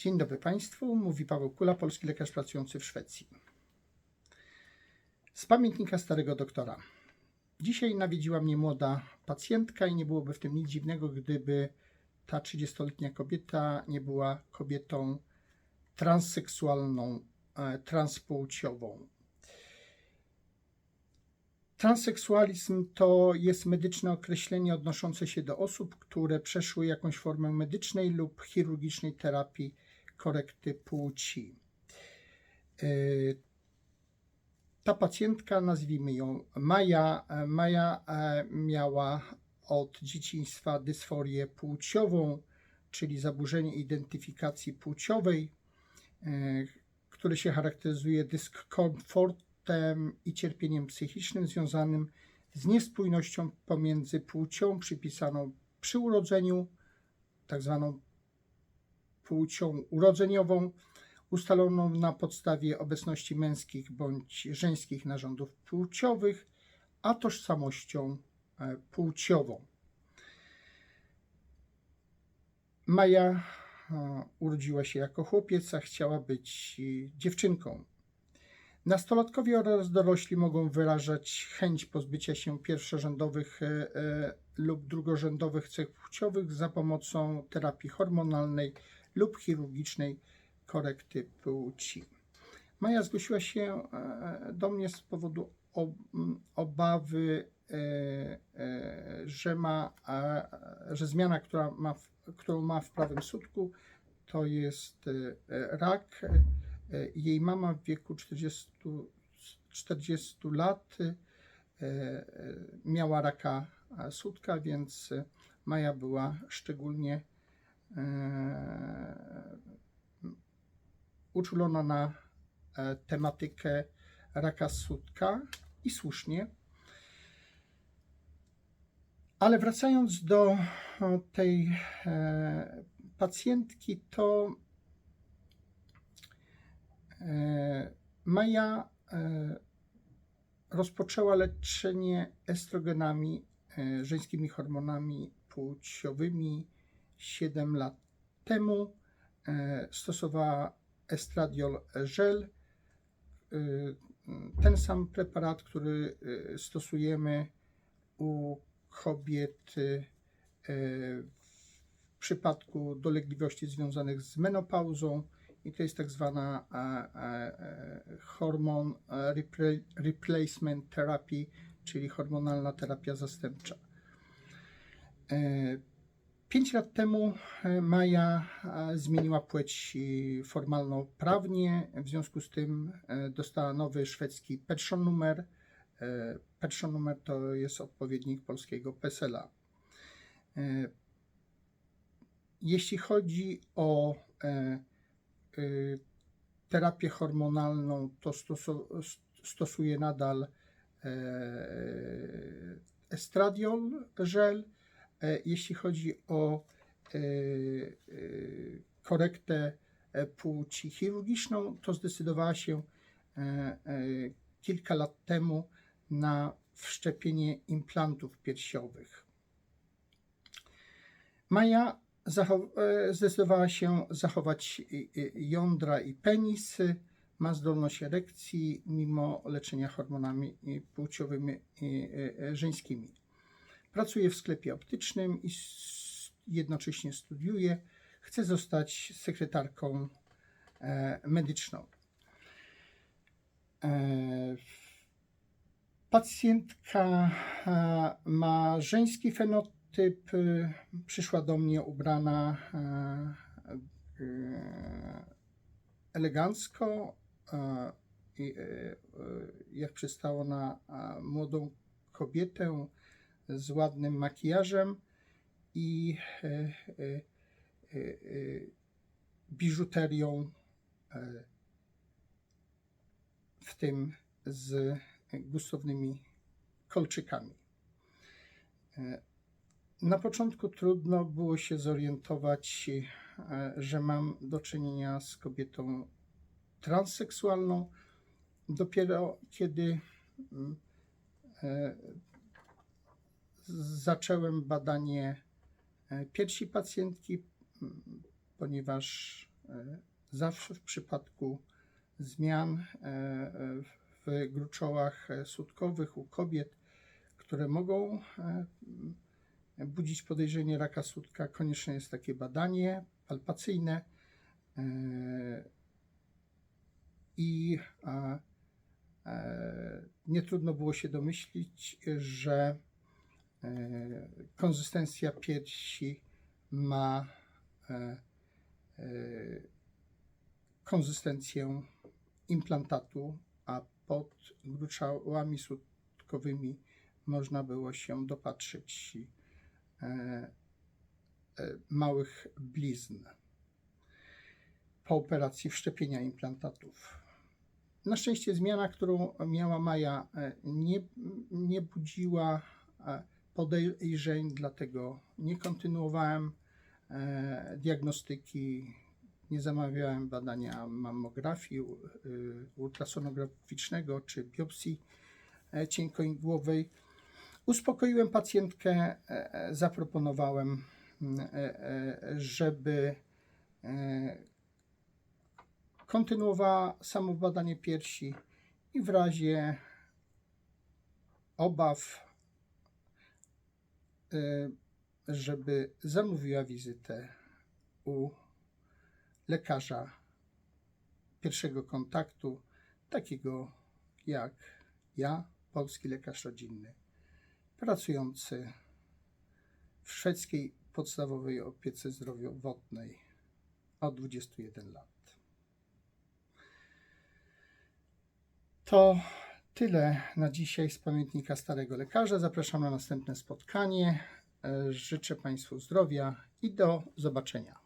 Dzień dobry Państwu, mówi Paweł Kula, polski lekarz pracujący w Szwecji. Z pamiętnika starego doktora. Dzisiaj nawiedziła mnie młoda pacjentka i nie byłoby w tym nic dziwnego, gdyby ta 30-letnia kobieta nie była kobietą transseksualną, e, transpłciową. Transseksualizm to jest medyczne określenie odnoszące się do osób, które przeszły jakąś formę medycznej lub chirurgicznej terapii korekty płci. Yy, Ta pacjentka, nazwijmy ją Maja, e, Maja e, miała od dzieciństwa dysforię płciową, czyli zaburzenie identyfikacji płciowej, e, które się charakteryzuje dyskomfortem i cierpieniem psychicznym związanym z niespójnością pomiędzy płcią przypisaną przy urodzeniu, tak zwaną płcią urodzeniową, ustaloną na podstawie obecności męskich bądź żeńskich narządów płciowych, a tożsamością e, płciową. Maja e, urodziła się jako chłopiec, a chciała być e, dziewczynką. Nastolatkowie oraz dorośli mogą wyrażać chęć pozbycia się pierwszorzędowych lub drugorzędowych cech płciowych za pomocą terapii hormonalnej lub chirurgicznej korekty płci. Maja zgłosiła się e, do mnie z powodu obawy, e, e, że, ma, e, że zmiana, która ma którą ma w prawym sutku, to jest e, e, rak. E, Jej mama w wieku 40, 40 lat e, e, miała raka e, sutka, więc e, Maja była szczególnie e, uczulona na e, tematykę raka sutka i słusznie. Ale wracając do tej e, pacjentki, to e, Maja e, rozpoczęła leczenie estrogenami, e, żeńskimi hormonami płciowymi 7 lat temu. E, stosowała estradiol żel, y, ten sam preparat, który y, stosujemy u kobiet w przypadku dolegliwości związanych z menopauzą i to jest tak zwana e, hormon e, replacement therapy, czyli hormonalna terapia zastępcza. Pięć lat temu e, Maja e, zmieniła płeć e, formalno-prawnie, w związku z tym dostała nowy szwedzki pension numer. Pension numer to jest odpowiednik polskiego PESEL-a. Jeśli chodzi o terapię hormonalną, to stosu- stosuje nadal estradiol żel. E, Jeśli chodzi o e, e, korektę płci chirurgiczną, to zdecydowała się kilka lat temu na wszczepienie implantów piersiowych. Maja zdecydowała się zachować jądra i penisy. Ma zdolność erekcji mimo leczenia hormonami płciowymi żeńskimi. Pracuje w sklepie optycznym i jednocześnie studiuje. Chce zostać sekretarką e, medyczną. E, Pacjentka e, ma żeński fenotyp. Przyszła do mnie ubrana elegancko jak przystało na młodą kobietę z ładnym makijażem i e, e, e, biżuterią, w tym z gustownymi kolczykami. Na początku trudno było się zorientować, że mam do czynienia z kobietą transseksualną. Dopiero kiedy mm, zacząłem badanie e, piersi pacjentki, ponieważ e, zawsze w przypadku zmian e, w gruczołach sutkowych u kobiet, które mogą budzić podejrzenie raka sutka, konieczne jest takie badanie palpacyjne i nie trudno było się domyślić, że konsystencja piersi ma e, e, konsystencję implantatu, a pod gruczołami sutkowymi można było się dopatrzyć e, e, małych blizn po operacji wszczepienia implantatów. Na szczęście zmiana, którą miała Maja, e, nie, nie budziła e, podejrzeń, dlatego nie kontynuowałem e, diagnostyki, nie zamawiałem badania mammografii, y, ultrasonograficznego czy biopsji e, cienkoigłowej. Uspokoiłem pacjentkę, e, e, zaproponowałem, mm, e, e, żeby e, kontynuowała samo badanie piersi i w razie obaw, e, żeby zamówiła wizytę u lekarza pierwszego kontaktu, takiego jak ja, polski lekarz rodzinny, pracujący w szwedzkiej podstawowej opiece zdrowotnej od 21 lat. To tyle na dzisiaj z pamiętnika Starego Lekarza. Zapraszam na następne spotkanie. E, Życzę Państwu zdrowia i do zobaczenia.